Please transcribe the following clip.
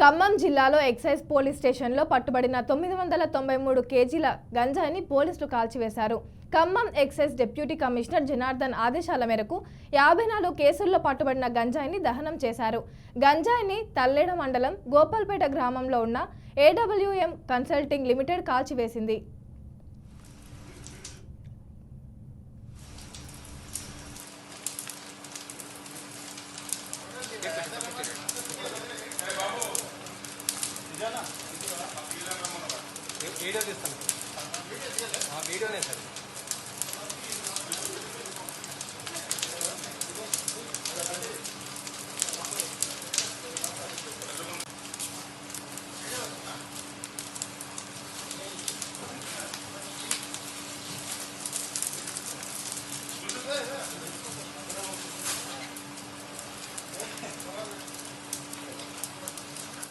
ఖమ్మం జిల్లాలో excise police స్టేషన్లో పట్టుబడిన తొమ్మిది వందల తొంభై మూడు కేజీల గంజాయిని పోలీసులు కాల్చివేశారు. Khammam excise deputy commissioner Janardhan ఆదేశాల మేరకు యాభై నాలుగు కేసుల్లో పట్టుబడిన గంజాయిని దహనం చేశారు. గంజాయిని తల్లేడ మండలం గోపాల్పేట గ్రామంలో ఉన్న ఏడబ్ల్యూఎం కన్సల్టింగ్ లిమిటెడ్ కాల్చివేసింది. వీడియో తీస్తాను. ఆ, వీడియోనే